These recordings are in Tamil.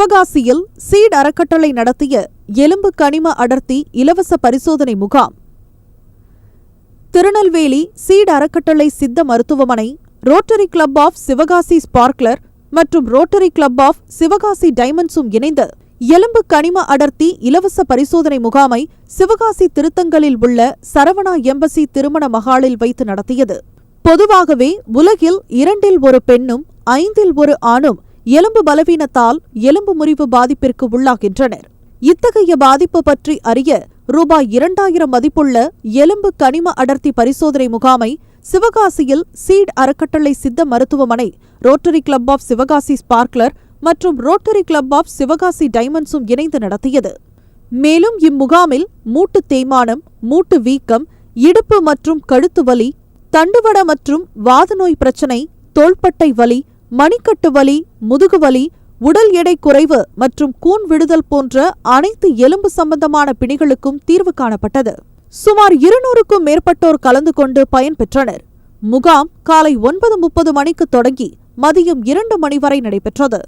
சிவகாசியில் சீட் அறக்கட்டளை நடத்திய எலும்பு கனிம அடர்த்தி இலவச பரிசோதனை முகாம். திருநெல்வேலி சீட் அறக்கட்டளை சித்த மருத்துவமனை Rotary Club of Sivakasi Sparkler மற்றும் ரோட்டரி கிளப் ஆஃப் சிவகாசி டைமண்ட்ஸும் இணைந்து எலும்பு கனிம அடர்த்தி இலவச பரிசோதனை முகாமை சிவகாசி திருத்தங்களில் உள்ள சரவணா எம்பசி திருமண மகாலில் வைத்து நடத்தியது. பொதுவாகவே உலகில் இரண்டில் ஒரு பெண்ணும் ஐந்தில் ஒரு ஆணும் எலும்பு பலவீனத்தால் எலும்பு முறிவு பாதிப்பிற்கு உள்ளாகின்றனர். இத்தகைய பாதிப்பு பற்றி அறிய ரூபாய் இரண்டாயிரம் மதிப்புள்ள எலும்பு கனிம அடர்த்தி பரிசோதனை முகாமை சிவகாசியில் சீட் அறக்கட்டளை சித்த மருத்துவமனை rotary club of Sivakasi sparkler மற்றும் ரோட்டரி கிளப் ஆஃப் சிவகாசி டைமண்ட்ஸும் இணைந்து நடத்தியது. மேலும் இம்முகாமில் மூட்டு தேய்மானம் மூட்டு வீக்கம் இடுப்பு மற்றும் கழுத்து வலி தண்டுவட மற்றும் வாதநோய் பிரச்சினை தோள்பட்டை வலி மணிக்கட்டு வலி முதுகு வலி உடல் எடை குறைவு மற்றும் கூன் விடுதல் போன்ற அனைத்து எலும்பு சம்பந்தமான பிணிகளுக்கும் தீர்வு காணப்பட்டது. சுமார் இருநூறுக்கும் மேற்பட்டோர் கலந்து கொண்டு பயன்பெற்றனர் முகாம் காலை ஒன்பது முப்பது மணிக்கு தொடங்கி மதியம் இரண்டு மணி வரை நடைபெற்றது.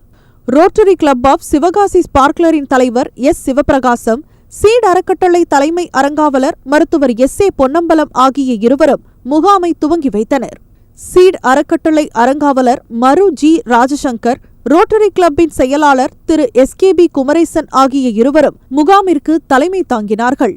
ரோட்டரி கிளப் ஆஃப் சிவகாசி ஸ்பார்க்லரின் தலைவர் எஸ். சிவபிரகாசம் சீட் அறக்கட்டளை தலைமை அரங்காவலர் மருத்துவர் எஸ். ஏ. பொன்னம்பலம் ஆகிய இருவரும் முகாமை துவங்கி வைத்தனர். சீட் அறக்கட்டளை அறங்காவலர் மரு ஜி ராஜசங்கர் ரோட்டரி கிளப்பின் செயலாளர் Thiru S K P Kumaresan ஆகிய இருவரும் முகாமிற்கு தலைமை தாங்கினார்கள்.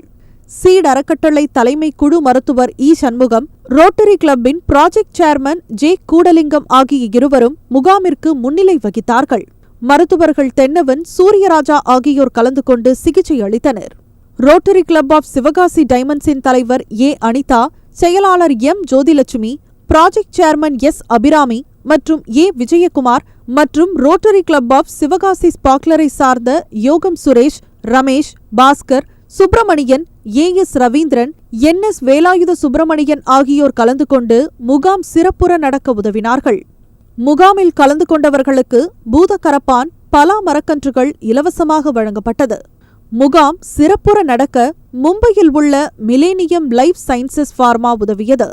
சீட் அறக்கட்டளை தலைமை குழு மருத்துவர் இ சண்முகம் ரோட்டரி கிளப்பின் ப்ராஜெக்ட் சேர்மன் ஜே கூடலிங்கம் ஆகிய இருவரும் முகாமிற்கு முன்னிலை வகித்தார்கள். மருத்துவர்கள் தென்னவன் சூரியராஜா ஆகியோர் கலந்து கொண்டு சிகிச்சை அளித்தனர். ரோட்டரி கிளப் ஆஃப் சிவகாசி டைமண்ட்ஸின் தலைவர் ஏ அனிதா செயலாளர் M Jothilakshmi project chairman S Abirami மற்றும் ஏ விஜயகுமார் மற்றும் ரோட்டரி கிளப் ஆஃப் சிவகாசி ஸ்பாக்லரை சார்ந்த Yogam Suresh Ramesh Baskar Subramanian A S Ravindran N S Velayutha Subramanian ஆகியோர் கலந்து கொண்டு முகாம் சிறப்புற நடக்க உதவினார்கள். முகாமில் கலந்து கொண்டவர்களுக்கு பூதகரப்பான் பலா மரக்கன்றுகள் இலவசமாக வழங்கப்பட்டது. முகாம் சிறப்புற நடக்க மும்பையில் உள்ள மிலேனியம் லைஃப் சயின்சஸ் ஃபார்மா உதவியது.